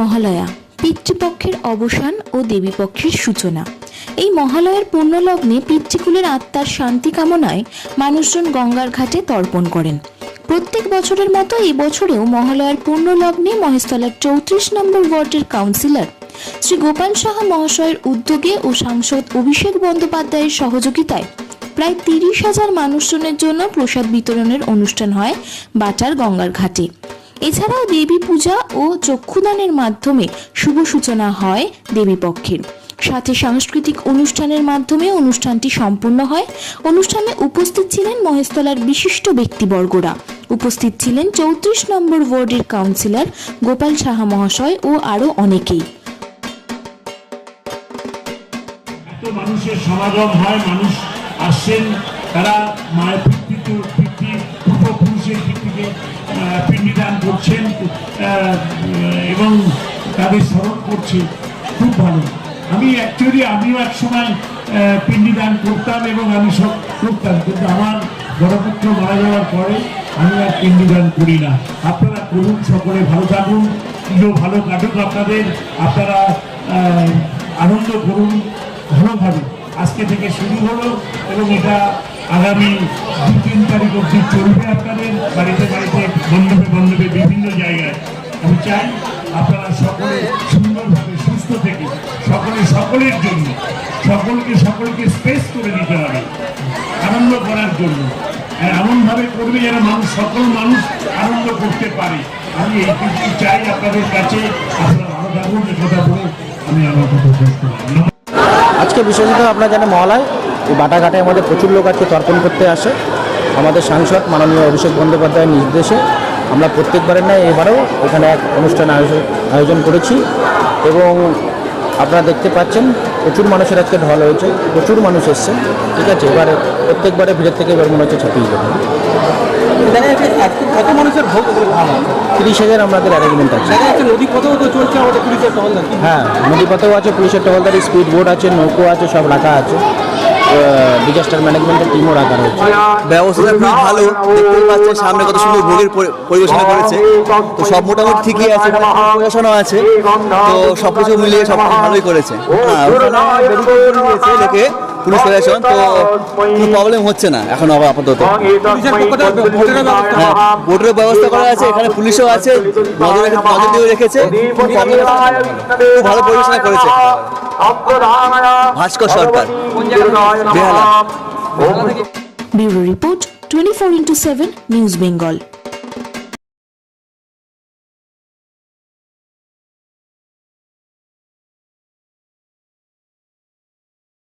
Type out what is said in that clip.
মহালয়া, পিতৃপক্ষের অবসান ও দেবীপক্ষের সূচনা। এই মহালয়ার পুণ্যলগ্নে পিতৃকুলের আত্মার শান্তি কামনায় মানুষজন গঙ্গার ঘাটে তর্পণ করেন। প্রত্যেক বছরের মতো এই বছরেও মহালয়ার পুণ্যলগ্নে মহেশতলার চৌত্রিশ নম্বর ওয়ার্ডের কাউন্সিলর শ্রী গোপাল সাহা মহাশয়ের উদ্যোগে ও সাংসদ অভিষেক বন্দ্যোপাধ্যায়ের সহযোগিতায় প্রায় তিরিশ হাজার মানুষজনের জন্য প্রসাদ বিতরণের অনুষ্ঠান হয় বাটার গঙ্গার ঘাটে। এছাড়াও দেবী পূজা ও চক্ষুদানের মাধ্যমে শুভ সূচনা হয় দেবীপক্ষের। সাথে সাংস্কৃতিক অনুষ্ঠানের মাধ্যমে অনুষ্ঠানটি সম্পূর্ণ হয়। অনুষ্ঠানে উপস্থিত ছিলেন মহেশতলার বিশিষ্ট ব্যক্তিবর্গরা। উপস্থিত ছিলেন চৌত্রিশ নম্বর ওয়ার্ডের কাউন্সিলর গোপাল সাহা মহাশয় ও আরও অনেকেই। মানুষের সমাগম হয়, মানুষ আসছেন তারা মায়ের পিণ্ডিদান করছেন এবং তাদের স্মরণ করছে। খুব ভালো। আমি অ্যাকচুয়ালি আমিও এক সময় পিণ্ডিদান করতাম এবং আমি সব করতাম, কিন্তু আমার বড় পুত্র মারা যাওয়ার পরে আমি আর পিণ্ডিদান করি না। আপনারা করুন, সকলে ভালো থাকুন পুজো ভালো কাটুক আপনাদের, আপনারা আনন্দ করুন ভালোভাবে। আজকে থেকে শুরু হলো এবং এটা আগামী দু তিন তারিখ অবধি চলবে আপনাদের, বাড়িতে বাড়িতে চাই। আপনারা সকলে সুন্দরভাবে সুস্থ থেকে সকলে সকলের জন্য, সকলকে সকলকে স্পেস করে দিতে হবে, আনন্দ করার জন্য। আর এমনভাবে করবে যেন মানুষ, সকল মানুষ আনন্দ করতে পারে। আমি এইটুকু চাই আপনাদের কাছে। আপনারা ভালো থাকুন কথা বলে আমি আমার কথা শেষ আজকে বিশেষত আপনারা জানেন মহালয় বাটাঘাটে আমাদের প্রচুর লোক আজকে তর্পণ করতে আসে। আমাদের সাংসদ মাননীয় অভিষেক বন্দ্যোপাধ্যায়ের নির্দেশে আমরা প্রত্যেকবারের নয় এবারেও এখানে এক অনুষ্ঠান আয়োজন আয়োজন করেছি এবং আপনারা দেখতে পাচ্ছেন প্রচুর মানুষের আজকে ঢল হয়েছে প্রচুর মানুষ এসছে ঠিক আছে? এবারে প্রত্যেকবারে ভিড়ের থেকে এবার মনে হচ্ছে ছাপিয়ে যাবে। কত মানুষের ভোগ তিরিশ হাজার আমাদের অ্যারেঞ্জমেন্ট আছে। নদী চলছে আমাদের পুলিশের টহলদার হ্যাঁ নদীপথেও আছে পুলিশের টহলদারি স্পিড বোট আছে নৌকো আছে সব রাখা আছে। ডিজাস্টার ম্যানেজমেন্টের টিমও রাখা রয়েছে। ব্যবস্থাটা খুবই ভালো। দেখতেই পাচ্ছেন সামনে কত সুন্দর ভোগের পরিবেশন করেছে। তো সব মোটামুটি ঠিকই আছে প্রশাসনও আছে। তো সব কিছু মিলিয়ে সব ভালোই করেছে। হ্যাঁ পুলিশ প্রশাসন তো কোনো প্রবলেম হচ্ছে না। এখন আবার আপাতত। পুলিশের ভোটের ব্যবস্থা হ্যাঁ করা আছে, এখানে পুলিশও আছে, নজর নজর দিয়ে রেখেছে ভালো পরিবেশনা করেছে। Bhaskar Sarkar. Report twenty four into seven news Bengal.